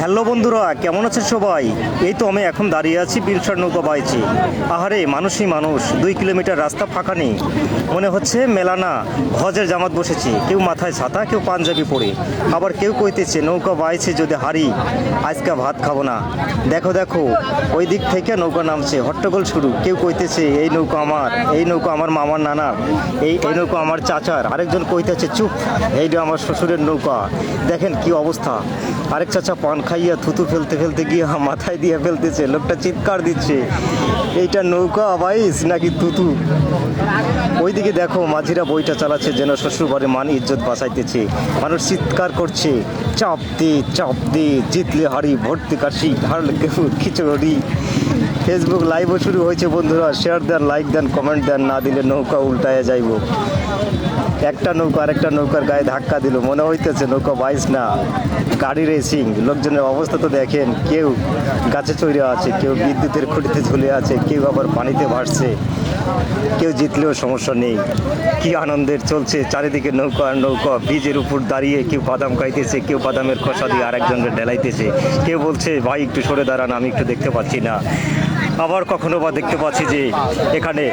Hello বন্ধুরা, কেমন আছে সবাই? এই তো আমি এখন দাঁড়িয়ে আছি বিলসার নৌকা বাইছি আহারে, মানুষই মানুষ, দুই কিলোমিটার রাস্তা ফাঁকা নেই। মনে হচ্ছে মেলা না হজের জামাত বসেছে। কেউ মাথায় ছাতা, কেউ পাঞ্জাবি পরে। আবার কেউ কইতেছে, নৌকা বাইছে যদি হারি, আজকে ভাত খাব না। দেখো দেখো, ওই দিক থেকে নৌকা নামছে, হট্টগোল শুরু। কেউ কইতেছে, এই নৌকা আমার, এই নৌকা আমার মামার নানার, এই এই নৌকা আমার চাচার। আরেকজন কইতেছে, চুপ, এইটা আমার শ্বশুরের নৌকা। দেখেন কি অবস্থা। আরেক চাচা পান খাইয়া থুতু ফেলতে ফেলতে গিয়ে মাথায় দিয়ে ফেলতেছে, লোকটা চিৎকার দিচ্ছে। এইটা নৌকা বাইস নাকি তুতু ওইদিকে দেখো, মাঝিরা বইটা চালাচ্ছে যেন শ্বশুর ঘরে মান ইজ্জত বাঁচাইতেছে। মানুষ চিৎকার করছে, চাপ দে চাপ দে, জিতলে হারি ভর্তি কাশি, হারলে খিচুড়ি। ফেসবুক লাইভও শুরু হয়েছে বন্ধুরা শেয়ার দেন লাইক দেন কমেন্ট দেন, না দিলে নৌকা উল্টায় যাইব। একটা নৌকা আরেকটা নৌকার গায়ে ধাক্কা দিল, মনে হইতেছে নৌকা বাইস না, গাড়ি রেসিং লোকজনের অবস্থা তো দেখেন, কেউ গাছে চড়ে আছে, কেউ বিদ্যুতের খুঁটিতে ঝুলে আছে, কেউ আবার পানিতে ভাসছে। কেউ জিতলেও সমস্যা নেই। কি আনন্দের চলছে, চারিদিকে নৌকা আর নৌকা, ব্রিজের উপর দাঁড়িয়ে কেউ বাদাম খাইতেছে, কেউ বাদামের খসা দিয়ে আরেকজনকে ঢেলাইতেছে। কেউ বলছে, ভাই, একটু সরে দাঁড়ান, আমি একটু দেখতে পাচ্ছি না। আবার কখনো বা দেখতে পাচ্ছি যে এখানে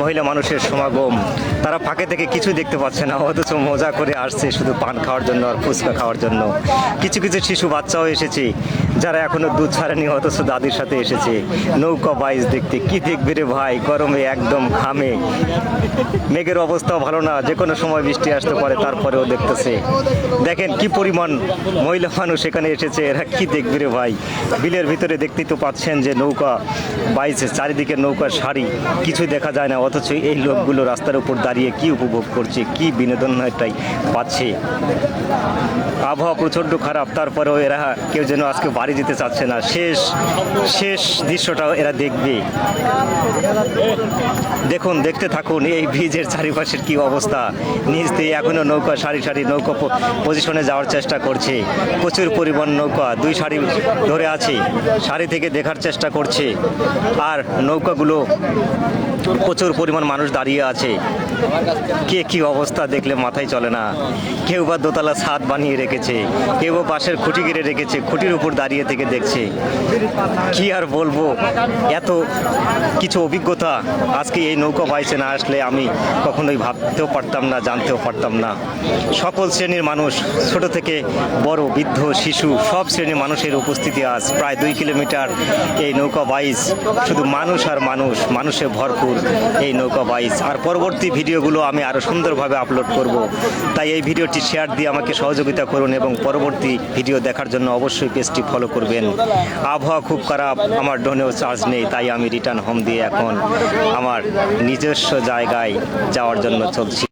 মহিলা মানুষের সমাগম, তারা ফাঁকে থেকে কিছু দেখতে পাচ্ছে না, অথচ মজা করে আসছে শুধু পান খাওয়ার জন্য আর ফুচকা খাওয়ার জন্য। কিছু কিছু শিশু বাচ্চাও এসেছে, যারা এখনও দুধ ছাড়েনি, অথচ দাদির সাথে এসেছে। নৌকা বাইজ দেখতে, কি দেখবে রে ভাই? গরমে একদম ঘামে। মেঘের অবস্থাও ভালো না, যে কোনো সময় বৃষ্টি আসতে পারে, তারপরেও দেখতেছে। দেখেন কি পরিমাণ মহিলা মানুষ এখানে এসেছে, এরা কি দেখবে রে ভাই? বিলের ভিতরে দেখতেই তো পাচ্ছেন যে নৌকা বাইছে, চারিদিকে নৌকার সারি, কিছুই দেখা যায় না, অথচ এই লোকগুলো রাস্তার উপর দাঁড়িয়ে কি উপভোগ করছে, কি বিনোদনটাই পাচ্ছে? আবহাওয়া প্রচণ্ড খারাপ, তারপরেও এরা কেউ যেন আজকে বাড়ি যেতে চাচ্ছে না। শেষ শেষ দৃশ্যটাও এরা দেখবে। দেখুন, দেখতে থাকুন, এই ব্রিজের চারিপাশের কি অবস্থা। নিচ দিয়ে এখনও নৌকা সারি সারি নৌকা পজিশনে যাওয়ার চেষ্টা করছে। প্রচুর পরিমাণ নৌকা, দুই সারি ধরে আছে। সারি থেকে দেখার চেষ্টা করছে। আর নৌকাগুলো প্রচুর পরিমাণ মানুষ দাঁড়িয়ে আছে। কে কি অবস্থা দেখলে মাথায় চলে না। কেউ বা দোতলা ছাদ বানিয়ে রেখেছে, কেউ বা খুঁটি গিরে রেখেছে, খুঁটির উপর দাঁড়িয়ে থেকে দেখছে। কি আর বলব? এত কিছু অভিজ্ঞতা আজকে এই নৌকা বাইসে না আসলে আমি কখনোই ভাবতেও পারতাম না, জানতেও পারতাম না। সকল শ্রেণির মানুষ, ছোট থেকে বড়, বৃদ্ধ, শিশু, সব শ্রেণির মানুষের উপস্থিতি আজ প্রায় দুই কিলোমিটার এই নৌকা বাইস শুধু মানুষ আর মানুষ, মানুষে ভরপুর এই নৌকা বাইস আর পরবর্তী ভিডিওগুলো আমি আরও সুন্দরভাবে আপলোড করব। তাই এই ভিডিওটি শেয়ার দিয়ে আমাকে সহযোগিতা করুন এবং পরবর্তী ভিডিও দেখার জন্য অবশ্যই পেজটি ফলো করবেন। আবহাওয়া খুব খারাপ, আমার ডোনেও চার্জ নেই, তাই আমি রিটার্ন হোম দিয়ে এখন আমার নিজস্ব জায়গায় যাওয়ার জন্য চলছি।